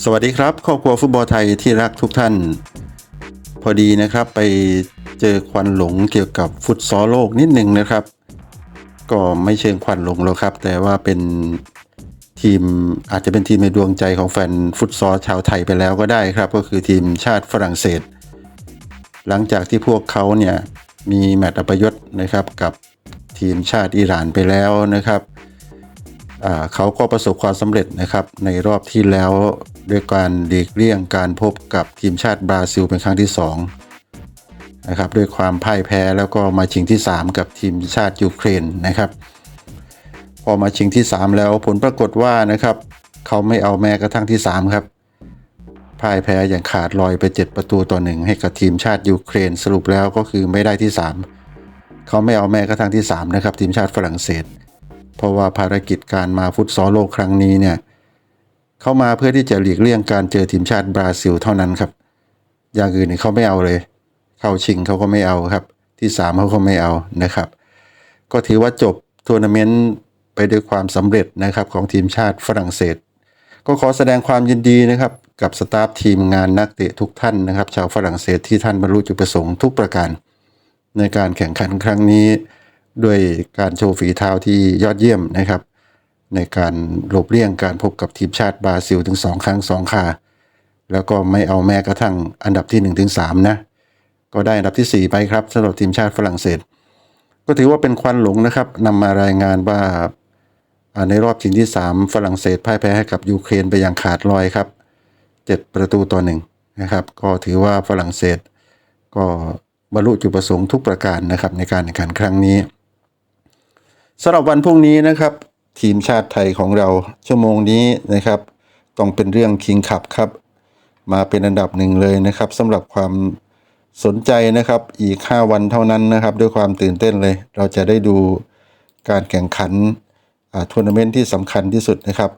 สวัสดีครับครอบครัวฟุตบอลไทยที่รักทุกท่าน พอดีนะครับไปเจอควันหลงเกี่ยวกับฟุตซอลโลกนิดหนึ่งนะครับ ก็ไม่เชิงควันหลงหรอกครับ แต่ว่าเป็นทีมอาจจะเป็นทีมในดวงใจของแฟนฟุตซอลชาวไทยไปแล้วก็ได้ครับ ก็คือทีมชาติฝรั่งเศส หลังจากที่พวกเขาเนี่ยมีแมตช์อัปยศนะครับกับทีมชาติอิหร่านไปแล้วนะครับ เขาก็ประสบความสำเร็จนะครับในรอบที่แล้วด้วยการหลีกเลี่ยงการพบกับทีมชาติบราซิลเป็นครั้งที่2นะครับด้วยความพ่ายแพ้แล้วก็มาชิงที่ 3 กับทีมชาติยูเครนนะครับ พอมาชิงที่ 3 แล้วผลปรากฏว่านะครับเขาไม่เอาแม้กระทั่งที่ 3 ครับพ่ายแพ้อย่างขาดลอยไป 7 ประตูต่อหนึ่งให้กับทีมชาติยูเครนสรุปแล้วก็คือไม่ได้ที่ 3 เขาไม่เอาแม้กระทั่งที่ 3 นะครับ ทีมชาติฝรั่งเศส เพราะว่าภารกิจการมาฟุตซอลโลกครั้งนี้เนี่ยเข้ามาเพื่อที่จะหลีกเลี่ยงการเจอทีมชาติบราซิลเท่านั้นครับ อย่างอื่นเขาไม่เอาเลย เข้าชิงเขาก็ไม่เอาครับ ที่สามเขาก็ไม่เอานะครับ ก็ถือว่าจบทัวร์นาเมนต์ไปด้วยความสำเร็จนะครับของทีมชาติฝรั่งเศส ก็ขอแสดงความยินดีนะครับกับสตาฟทีมงานนักเตะทุกท่านนะครับ ชาวฝรั่งเศสที่ท่านบรรลุจุดประสงค์ทุกประการ ในการแข่งขันครั้งนี้ ด้วยการโชว์ฝีเท้าที่ยอดเยี่ยมนะครับ ในการหลบเลี่ยงการพบกับทีมชาติบราซิลถึง 2 ครั้ง 2คาแล้วก็ไม่เอาแม้กระทั่งอันดับที่1ถึง3นะก็ได้อันดับทีสี่4 ไปครับสำหรับทีมชาติฝรั่งเศส ก็ถือว่าเป็นควันหลงนะครับนำมารายงานว่าอ่าในรอบชิงที่ 3 ฝรั่งเศสพ่ายแพ้ให้กับยูเครนไปอย่างขาดลอยครับ 7 ประตูต่อหนึ่งนะครับ ก็ถือว่าฝรั่งเศสก็บรรลุจุดประสงค์ทุกประการนะครับในการแข่งขันครั้งนี้ สำหรับวันพรุ่งนี้นะครับ ทีมชาติไทยของเราชั่วโมงนี้นะครับ ต้องเป็นเรื่องคิงขับครับ มาเป็นอันดับหนึ่งเลยนะครับสำหรับความสนใจนะครับอีก 5 วันเท่านั้นนะครับ ด้วยความตื่นเต้นเลย เราจะได้ดูการแข่งขันอ่าทัวร์นาเมนต์ที่สำคัญที่สุดนะครับ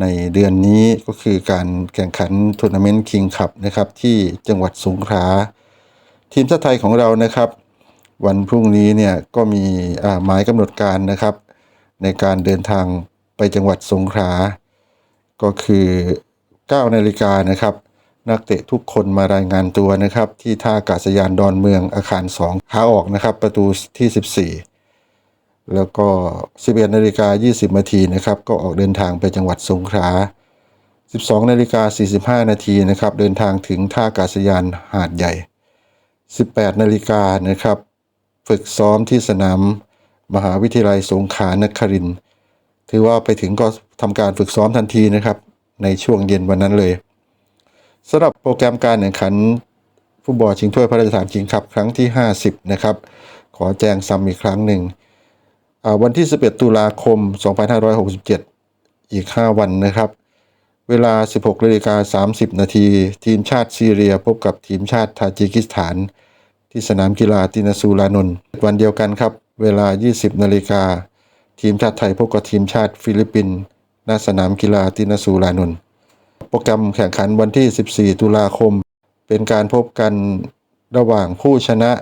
ในเดือนนี้ก็คือการแข่งขันทัวร์นาเมนต์คิงคัพนะครับที่จังหวัดสงขลาทีมชาติไทยของเรานะครับ วันพรุ่งนี้เนี่ยก็มีหมายกำหนดการนะครับ ในการเดินทางไปจังหวัดสงขลา ก็คือ9นาฬิกานะครับ นักเตะทุกคนมารายงานตัวนะครับ ที่ท่าอากาศยานดอนเมืองอาคาร 2 ขาออกนะครับ ประตูที่ 14 แล้วก็ 11นาฬิกา20นาทีนะครับ ก็ออกเดินทางไปจังหวัดสงขลา 12นาฬิกา45นาทีนะครับ เดินทางถึงท่าอากาศยานหาดใหญ่ 18นาฬิกานะครับ ฝึกซ้อมที่สนามมหาวิทยาลัยสงขลานครินถือว่าไปถึงก็ทำการฝึกซ้อมทันทีนะครับ ในช่วงเย็นวันนั้นเลยสำหรับโปรแกรมการแข่งขันฟุตบอลชิงถ้วยพระราชทานคิงคัพครั้งที่ 50 นะครับ ขอแจ้งซ้ำอีกครั้งหนึ่งวันที่ 11 ตุลาคม 2567 อีก 5 วันนะครับ เวลา 16นาฬิกา30 นาที ทีมชาติซีเรียพบกับทีมชาติทาจิกิสถาน ที่สนามกีฬาตินาซูลานนท์วันเดียวกันครับ เวลา 20นาฬิกาทีมชาติไทยพบกับทีมชาติฟิลิปปินส์ณสนามกีฬาตินาซูลานนท์โปรแกรมแข่งขันวันที่ 14 ตุลาคม เป็นการพบกันระหว่างผู้ชนะ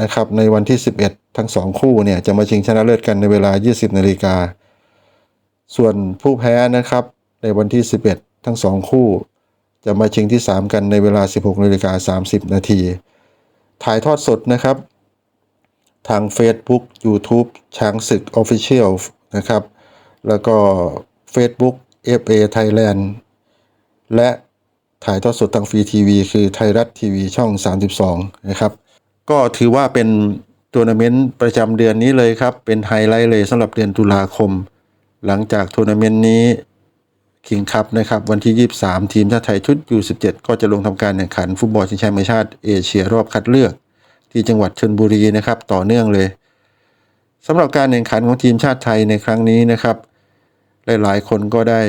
นะครับในวันที่ 11 ทั้งสองคู่เนี่ยจะมาชิงชนะเลิศกันในเวลา 20นาฬิกาส่วนผู้แพ้นะครับในวันที่ 11 ทั้งสองคู่ จะมาชิงที่ 3 กันในเวลา 16นาฬิกา30นาที ถ่ายทอดสดนะครับ ทาง Facebook YouTube ช้างศึก Official นะครับ แล้วก็ Facebook FA Thailand และถ่ายทอดสดทางฟรีทีวีคือไทยรัฐทีวีช่อง 32 นะครับ ก็ถือว่าเป็นทัวร์นาเมนต์ประจำเดือนนี้เลยครับ เป็นไฮไลท์เลยสำหรับเดือนตุลาคม หลังจากทัวร์นาเมนต์นี้ คิงคัพนะครับวันที่ 23 ทีมชาติไทยชุด U17 ก็จะลงทำการแข่งขันฟุตบอลชิงแชมป์ชาติเอเชียรอบคัดเลือก ที่จังหวัดชลบุรีนะครับต่อเนื่องเลยสำหรับการแข่งขันของทีมชาติไทยในครั้งนี้นะครับ หลายๆ คนก็ได้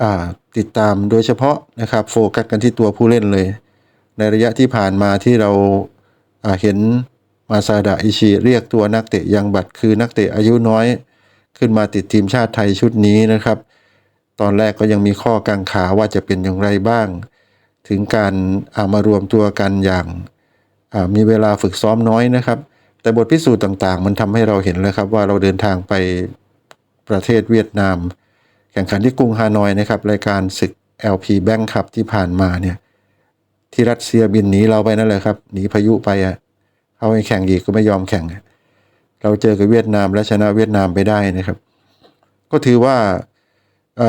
อ่าติดตามโดยเฉพาะนะครับโฟกัสกันที่ตัวผู้เล่นเลย ในระยะที่ผ่านมาที่เราอ่าเห็นมาซาดะอิชิเรียกตัวนักเตะยังบัตรคือนักเตะอายุน้อย ขึ้นมาติดทีมชาติไทยชุดนี้นะครับ ตอนแรกก็ยังมีข้อกังขาว่าจะเป็นอย่างไรบ้าง ถึงการเอามารวมตัวกันอย่างมีเวลาฝึกซ้อมน้อยนะครับ แต่บทพิสูจน์ต่างๆ มันทำให้เราเห็นแล้วครับว่าเราเดินทางไปประเทศเวียดนาม แข่งขันที่กรุงฮานอยนะครับรายการศึก LP Bank ครับที่ผ่านมาเนี่ยที่รัสเซียบินหนีเราไปนั่นแหละครับหนีพายุไปอะเขาให้แข่งอีกก็ไม่ยอมแข่ง เราเจอกับเวียดนามและชนะเวียดนามไปได้นะครับ ก็ถือว่า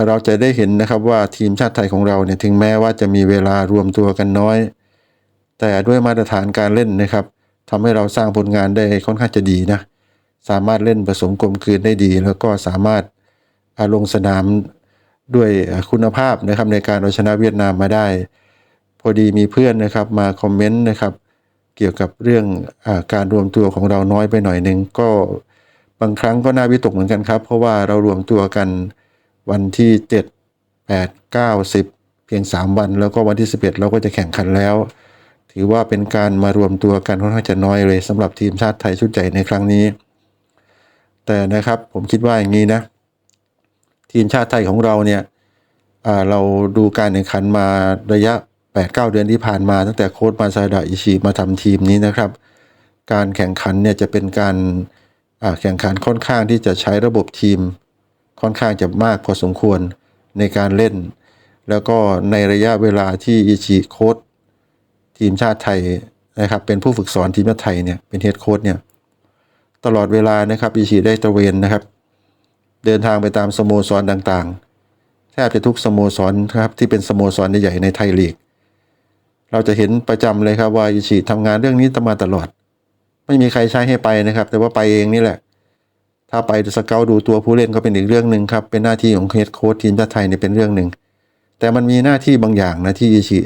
เราจะได้เห็นนะครับว่าทีมชาติไทยของเราเนี่ยถึงแม้ว่าจะมีเวลารวมตัวกันน้อย แต่ด้วยมาตรฐานการเล่นนะครับทำให้เราสร้างผลงานได้ค่อนข้างจะดีนะสามารถเล่นผสมกลมกลืนได้ดี แล้วก็สามารถอ่าลงสนามด้วยคุณภาพนะครับในการเอาชนะเวียดนามมาได้ พอดีมีเพื่อนนะครับมาคอมเมนต์นะครับเกี่ยวกับเรื่องอการรวมตัวของเราน้อยไปหน่อยหนึ่งก็บางครั้งก็น่าวิตกเหมือนกันครับ เพราะว่าเรารวมตัวกัน วันที่ 7 8 9 10 เพียง 3 วัน แล้วก็วันที่ 11 เราก็จะแข่งขันแล้ว ถือว่าเป็นการมารวมตัวกันค่อนข้างจะน้อยเลยสำหรับทีมชาติไทยชุดใหญ่ในครั้งนี้ แต่นะครับผมคิดว่าอย่างนี้นะ ทีมชาติไทยของเราเนี่ยเราดูการแข่งขันมาระยะ 8-9 เดือนที่ผ่านมา ตั้งแต่โค้ชมาซาดะอิชิมาทำทีมนี้นะครับ การแข่งขันเนี่ยจะเป็นการแข่งขันค่อนข้างที่จะใช้ระบบทีม ค่อนข้างจะมากพอสมควรในการเล่น แล้วก็ในระยะเวลาที่อิชิโค้ชทีมชาติไทยนะครับเป็นผู้ฝึกสอนทีมชาติไทยเนี่ยเป็นเฮดโค้ชเนี่ยตลอดเวลานะครับอิชิได้ตระเวนนะครับ เดินทางไปตามสโมสรต่างๆแทบจะทุกสโมสรครับที่เป็นสโมสรใหญ่ในไทยลีก เราจะเห็นประจำเลยครับว่าอิชิทำงานเรื่องนี้มาตลอด ไม่มีใครใช้ให้ไปนะครับ แต่ว่าไปเองนี่แหละ ถ้าไปสเกลดูตัวผู้เล่นก็เป็นอีกเรื่องหนึ่งครับ เป็นหน้าที่ของเฮดโค้ชทีมชาติไทยเนี่ยเป็นเรื่องหนึ่ง แต่มันมีหน้าที่บางอย่างนะที่อิชิ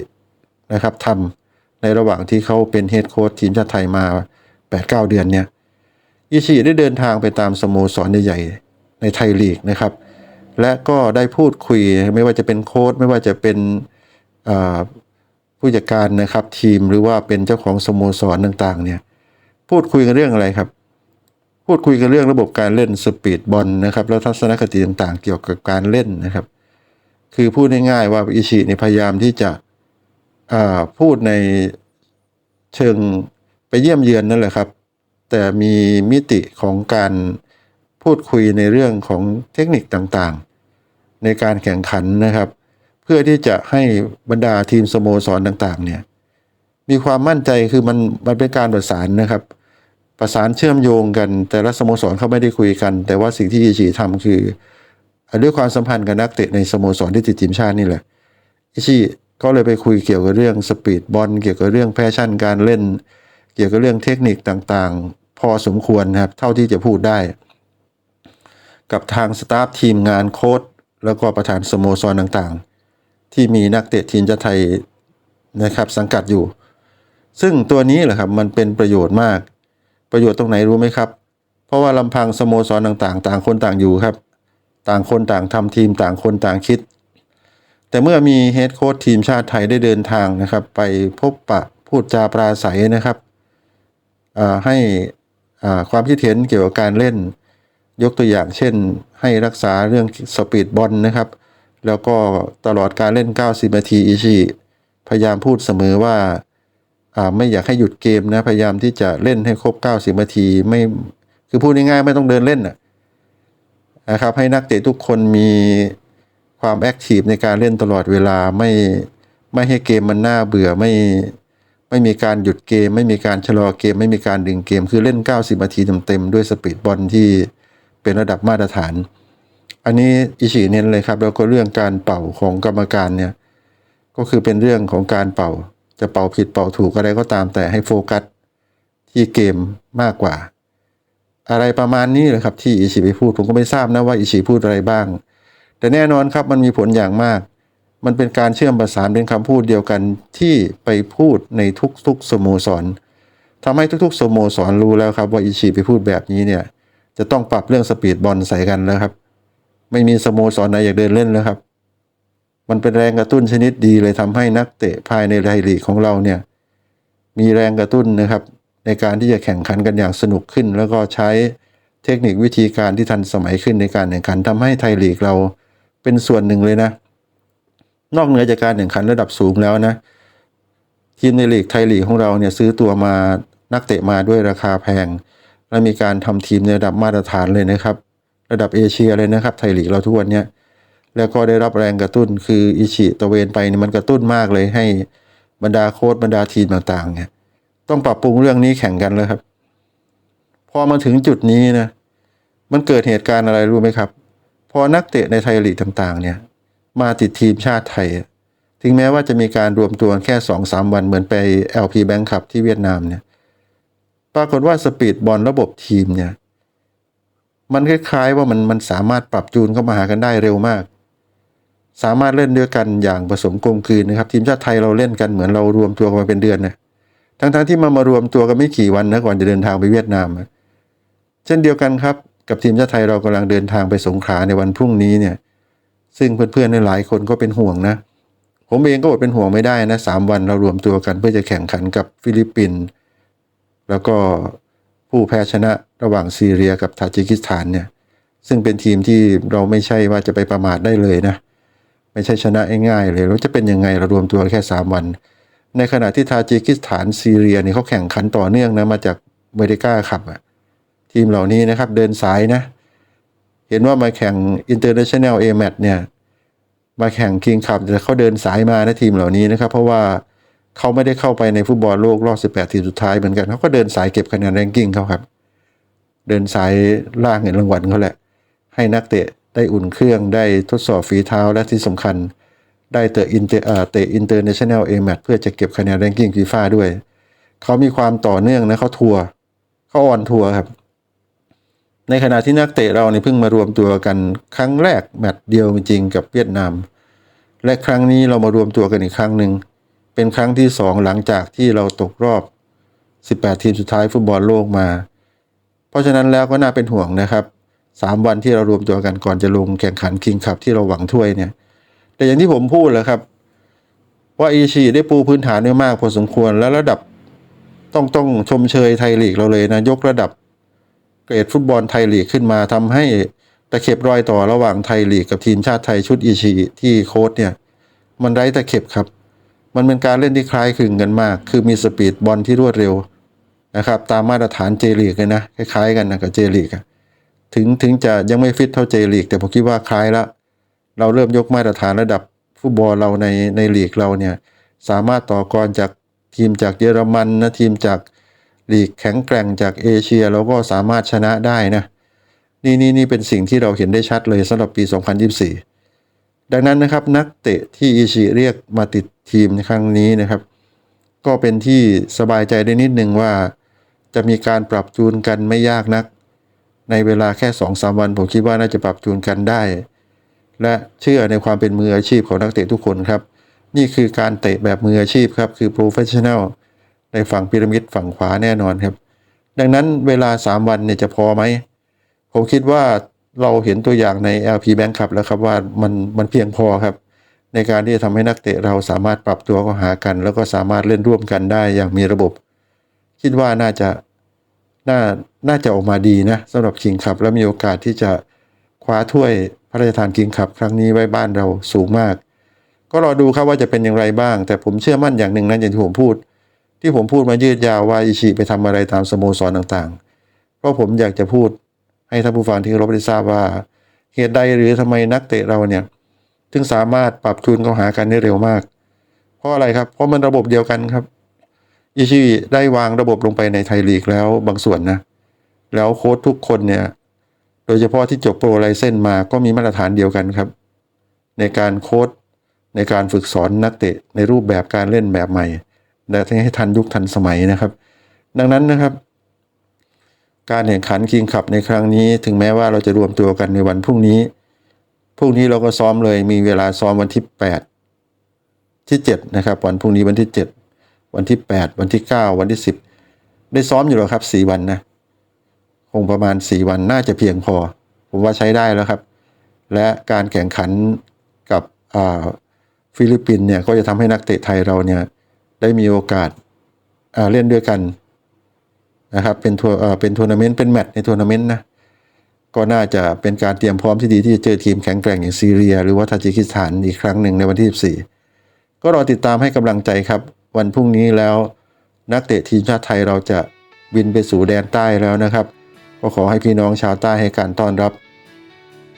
นะครับทำในระหว่างที่เขาเป็นเฮดโค้ชทีมชาติไทยมา 8-9 เดือนเนี่ยอิชิได้เดินทางไปตามสโมสรใหญ่ๆในไทยลีกนะครับ และก็ได้พูดคุยไม่ว่าจะเป็นโค้ชไม่ว่าจะเป็นผู้จัดการนะครับทีมหรือว่าเป็นเจ้าของสโมสรต่างๆเนี่ยพูดคุยกันเรื่องอะไรครับ พูดคุยกันเรื่องระบบการเล่นสปีดบอลนะครับแล้วทัศนคติต่างๆ เกี่ยวกับการเล่นนะครับ คือพูดง่ายๆว่าอิชิเนี่ยพยายามที่จะพูดในเชิงไปเยี่ยมเยือนนั่นแหละครับ แต่มีมิติของการพูดคุยในเรื่องของเทคนิคต่างๆ ในการแข่งขันนะครับ เพื่อที่จะให้บรรดาทีมสโมสรต่างๆ เนี่ยมีความมั่นใจคือมันมันเป็นการประสานนะครับ ประสานเชื่อมโยงกัน แต่ละสโมสรเขาไม่ได้คุยกัน แต่ว่าสิ่งที่อิชิทำคือด้วยความสัมพันธ์กับนักเตะในสโมสรที่ติดทีมชาตินี่แหละอิชิก็เลยไปคุยเกี่ยวกับเรื่องสปีดบอลเกี่ยวกับเรื่องแฟชั่นการเล่น เกี่ยวกับเรื่องเทคนิคต่างๆ พอสมควรนะครับเท่าที่จะพูดได้ กับทางสตาฟทีมงานโค้ชแล้วก็ประธานสโมสรต่างๆ ที่มีนักเตะทีมชาติไทยนะครับสังกัดอยู่ ซึ่งตัวนี้แหละครับมันเป็นประโยชน์มาก ประโยชน์ตรงไหนรู้ไหมครับ เพราะว่าลำพังสโมสรต่างๆ ต่างคนต่างอยู่ครับ ต่างคนต่างทำทีมต่างคนต่างคิด แต่เมื่อมีเฮดโค้ชทีมชาติไทยได้เดินทางนะครับ ไปพบปะพูดจาปราศัยนะครับให้ความคิดเห็นเกี่ยวกับการเล่น ยกตัวอย่างเช่น ให้รักษาเรื่องสปีดบอลนะครับ แล้วก็ตลอดการเล่น 90 นาทีอิชิพยายามพูดเสมอว่า ไม่อยากให้หยุดเกมนะพยายามที่จะเล่นให้ครบ 90นาทีไม่คือพูดง่ายๆไม่ต้องเดินเล่นน่ะนะครับให้นักเตะทุกคนมีความแอคทีฟในการเล่นตลอดเวลาไม่ไม่ให้เกมมันน่าเบื่อไม่ไม่มีการหยุดเกม ไม่มีการชะลอเกม ไม่มีการดึงเกม คือเล่น 90นาทีเต็มๆด้วยสปีดบอลที่เป็นระดับมาตรฐาน อันนี้อิชิเน้นเลยครับแล้วก็เรื่องการเป่าของกรรมการเนี่ยก็คือเป็นเรื่องของการเป่า จะเป่าผิดเป่าถูกอะไรก็ตามแต่ให้โฟกัสที่เกมมากกว่า อะไรประมาณนี้แหละครับที่อิชิไปพูดผมก็ไม่ทราบนะว่าอิชิพูดอะไรบ้าง แต่แน่นอนครับมันมีผลอย่างมาก มันเป็นการเชื่อมประสานเป็นคำพูดเดียวกันที่ไปพูดในทุกๆสโมสรทำให้ทุกๆสโมสรรู้แล้วครับว่าอิชิไปพูดแบบนี้เนี่ยจะต้องปรับเรื่องสปีดบอลใส่กันแล้วครับ ไม่มีสโมสรไหนอยากเดินเล่นแล้วครับ มันเป็นแรงกระตุ้นชนิดดีเลยทำให้นักเตะภายในไทยลีกของเราเนี่ยมีแรงกระตุ้นนะครับ ในการที่จะแข่งขันกันอย่างสนุกขึ้น แล้วก็ใช้เทคนิควิธีการที่ทันสมัยขึ้นในการแข่งขันทำให้ไทยลีกเราเป็นส่วนหนึ่งเลยนะ นอกเหนือจากการแข่งขันระดับสูงแล้วนะ ทีมในลีกไทยลีกของเราเนี่ยซื้อตัวมานักเตะมาด้วยราคาแพง และมีการทำทีมในระดับมาตรฐานเลยนะครับ ระดับเอเชียเลยนะครับไทยลีกเราทุกวันเนี้ย แล้วก็ได้รับแรงกระตุ้น คืออิชิตะเวนไปเนี่ยมันกระตุ้นมากเลยให้บรรดาโค้ชบรรดาทีมต่างๆเนี่ยต้องปรับปรุงเรื่องนี้แข่งกันแล้วครับ พอมาถึงจุดนี้นะมันเกิดเหตุการณ์อะไรรู้ไหมครับ พอนักเตะในไทยลีกต่างๆ เนี่ย มาติดทีมชาติไทย ถึงแม้ว่าจะมีการรวมตัวแค่สองสามวันเหมือนไป LP Bank ขับที่เวียดนามเนี่ย ปรากฏว่าสปีดบอลระบบทีมเนี่ย มันคล้ายๆว่ามันมันสามารถปรับจูนเข้ามาหากันได้เร็วมาก สามารถเล่นด้วยกันอย่างผสมกลมกลืนนะครับ ทีมชาติไทยเราเล่นกันเหมือนเรารวมตัวกันมาเป็นเดือนนะทั้งๆที่มามารวมตัวกันไม่กี่วันนะก่อนจะเดินทางไปเวียดนามอะเช่นเดียวกันครับกับทีมชาติไทยเรากำลังเดินทางไปสงขลาในวันพรุ่งนี้เนี่ย ซึ่งเพื่อนๆหลายคนก็เป็นห่วงนะ ผมเองก็อดเป็นห่วงไม่ได้นะสามวันเรารวมตัวกันเพื่อจะแข่งขันกับฟิลิปปินส์แล้วก็ผู้แพ้ชนะระหว่างซีเรียกับทาจิกิสถานเนี่ย ซึ่งเป็นทีมที่เราไม่ใช่ว่าจะไปประมาทได้เลยนะ ไม่ใช่ชนะง่ายๆเลยแล้วจะเป็นยังไงเรารวมตัวแค่ 3 วัน ในขณะที่ทาจิกิสถานซีเรียเนี่ยเขาแข่งขันต่อเนื่องนะมาจากเมริกาขับอะทีมเหล่านี้นะครับเดินสายนะ เห็นว่ามาแข่ง International A Match เนี่ยมาแข่งคิงคัพแต่เขาเดินสายมานะทีมเหล่านี้นะครับ เพราะว่าเขาไม่ได้เข้าไปในฟุตบอลโลกรอบ 18 ทีมสุดท้ายเหมือนกันเขาก็เดินสายเก็บคะแนนแรงกิ้งเขาครับ เดินสายล่าเงินรางวัลเขาแหละ ให้นักเตะ ได้อุ่นเครื่องได้ทดสอบฝีเท้าและที่สำคัญ ได้เตะอินเตอร์เตะอินเตอร์เนชั่นแนลเอแมเพื่อจะเก็บคะแนนแรงกิ้งฟีฟ่าด้วย เขามีความต่อเนื่องนะเขาทัวร์เขาออนทัวร์ครับ ในขณะที่นักเตะเราเนี่ยเพิ่งมารวมตัวกันครั้งแรกแมตช์เดียวจริงกับเวียดนาม และครั้งนี้เรามารวมตัวกันอีกครั้งหนึ่งเป็นครั้งที่สองหลังจากที่เราตกรอบ 18 ทีมสุดท้ายฟุตบอลโลกมา เพราะฉะนั้นแล้วก็น่าเป็นห่วงนะครับ สามวันที่เรารวมตัวกันก่อนจะลงแข่งขันคิงคัพที่เราหวังถ้วยเนี่ย แต่อย่างที่ผมพูดแหละครับ ว่าอีชีได้ปูพื้นฐานไว้มากพอสมควรแล้วระดับต้องต้องชมเชยไทยลีกเราเลยนะ ยกระดับเกรดฟุตบอลไทยลีกขึ้นมาทำให้ตะเข็บรอยต่อระหว่างไทยลีกกับทีมชาติไทยชุดอีชีที่โค้ชเนี่ย มันไร้ตะเข็บครับ มันเป็นการเล่นที่คล้ายคลึงกันมาก คือมีสปีดบอลที่รวดเร็วนะครับ ตามมาตรฐานเจลีกเลยนะคล้ายๆกันนะกับเจลีกอะ ถึงถึงจะยังไม่ฟิตเท่าเจลีก แต่ผมคิดว่าคล้ายล้วเราเริ่มยกมาตรฐานระดับฟุตบอลเราในในลีกเราเนี่ยสามารถต่อกรจากทีมจากเยอรมันนะทีมจากลีกแข็งแกร่งจากเอเชียเราก็สามารถชนะได้นะนี่นี่นี่เป็นสิ่งที่เราเห็นได้ชัดเลยสำหรับปี 2024 ดังนั้นนะครับนักเตะที่อิชิเรียกมาติดทีมในครั้งนี้นะครับ ก็เป็นที่สบายใจได้นิดนึงว่า จะมีการปรับจูนกันไม่ยากนัก ในเวลาแค่2อสวัน ผมคิดว่าน่าจะปรับจูนกันได้ และเชื่อในความเป็นมืออาชีพของนักเตะทุกคนครับ นี่คือการเตะแบบมืออาชีพครับ คือ professional ในฝั่งพีระมิดฝั่งขวาแน่นอนครับ ดังนั้นเวลา 3 วันเนี่ยจะพอไหม ผมคิดว่าเราเห็นตัวอย่างใน LP Bank ครับแล้วครับว่ามันมันเพียงพอครับ ในการที่จะทำให้นักเตะเราสามารถปรับตัวเข้าหากัน แล้วก็สามารถเล่นร่วมกันได้อย่างมีระบบ คิดว่าน่าจะน่า น่าจะออกมาดีนะสำหรับคิงคับและมีโอกาสที่จะคว้าถ้วยพระราชทานคิงคับครั้งนี้ไว้บ้านเราสูงมาก ก็รอดูครับว่าจะเป็นอย่างไรบ้าง แต่ผมเชื่อมั่นอย่างหนึ่งนะอย่างที่ผมพูด ที่ผมพูดมายืดยาวว่าอิชิไปทำอะไรตามสโมสรต่างๆ เพราะผมอยากจะพูดให้ท่านผู้ฟังที่เคารพได้ทราบว่าเหตุใดหรือทำไมนักเตะเราเนี่ยถึงสามารถปรับจูนเข้าหากันได้เร็วมาก เพราะอะไรครับ เพราะมันระบบเดียวกันครับอิชิได้วางระบบลงไปในไทยลีกแล้วบางส่วนนะ แล้วโค้ชทุกคนเนี่ย โดยเฉพาะที่จบโปรไลเซนมาก็มีมาตรฐานเดียวกันครับ ในการโค้ชในการฝึกสอนนักเตะในรูปแบบการเล่นแบบใหม่และให้ทันยุคทันสมัยนะครับ ดังนั้นนะครับ การแข่งขันคิงคับในครั้งนี้ ถึงแม้ว่าเราจะรวมตัวกันในวันพรุ่งนี้พรุ่งนี้เราก็ซ้อมเลยมีเวลาซ้อมวันที่ 8 ที่ 7 นะครับ วันพรุ่งนี้วันที่ 7 วันที่ 8 วันที่ 9 วันที่ 10 ได้ซ้อมอยู่แล้วครับ 4 วันนะ คงประมาณ 4 วันน่าจะเพียงพอ ผมว่าใช้ได้แล้วครับ และการแข่งขันกับฟิลิปปินส์เนี่ยก็จะทำให้นักเตะไทยเราเนี่ยได้มีโอกาสาเล่นด้วยกันนะครับเป็นทัวร์เป็นทัวร์นาเมนต์เป็นแมตช์ในทัวร์นาเมนต์นะก็น่าจะเป็นการเตรียมพร้อมที่ดีที่จะเจอทีมแข็งแกร่งอย่างซีเรีย หรือว่าทาจิกิสถานอีกครั้งหนึ่งในวันที่ 14 ก็รอติดตามให้กำลังใจครับ วันพรุ่งนี้แล้วนักเตะทีมชาติไทยเราจะบินไปสู่แดนใต้แล้วนะครับ ก็ขอให้พี่น้องชาวใต้ให้การต้อนรับ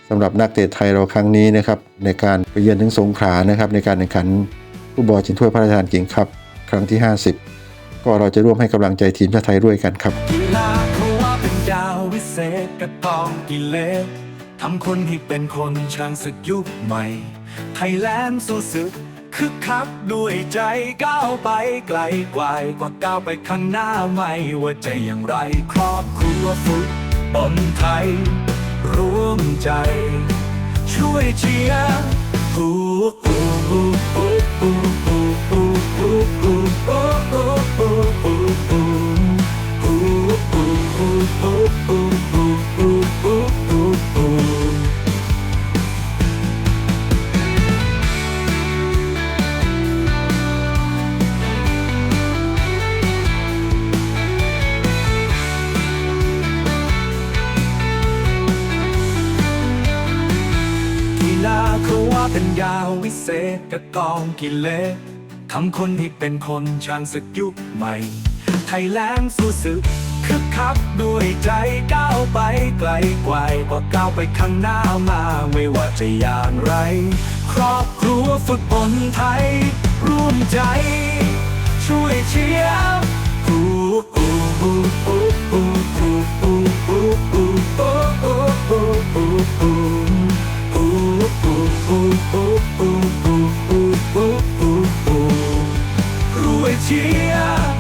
สำหรับนักเตะไทยเราครั้งนี้นะครับในการไปเยือนถึงสงขลานะครับในการแข่งขันฟุตบอลชิงถ้วยพระราชทานกิ่งครับครั้งที่ 50 ก็เราจะร่วมให้กำลังใจทีมชาติไทยด้วยกันครับกีฬาเขาว่าเป็นดาววิเศษกระตองกิเลสทำคนให้เป็นคนช่างศึกยุคใหม่ไทยแลนด์สู้ศึก คึกคักด้วยใจก้าวไปไกลกว่ากว่าก้าวไปข้างหน้าไม่ว่าจะอย่างไรครอบครัวฟุตบอลไทย ร่วมใจ ช่วยเชียร์ฮู้ฮู้ฮู้ฮู้ฮู้ฮู้ฮู้ เศษกระกองกิเลสทำคนให้เป็นคนช่างศึกยุคใหม่ ไทยแลนด์สู้ศึกคึกคักด้วยใจก้าวไปไกลกว่ากว่าก้าวไปข้างหน้ามาไม่ว่าจะอย่างไร ครอบครัวฟุตบอลไทย ร่วมใจ ช่วยเชียร์ฮู้ฮู้ฮู้ฮู้ฮู้ฮู้ฮู้ฮู้ฮู้ฮู้ฮู้ฮู้ฮู้ dia.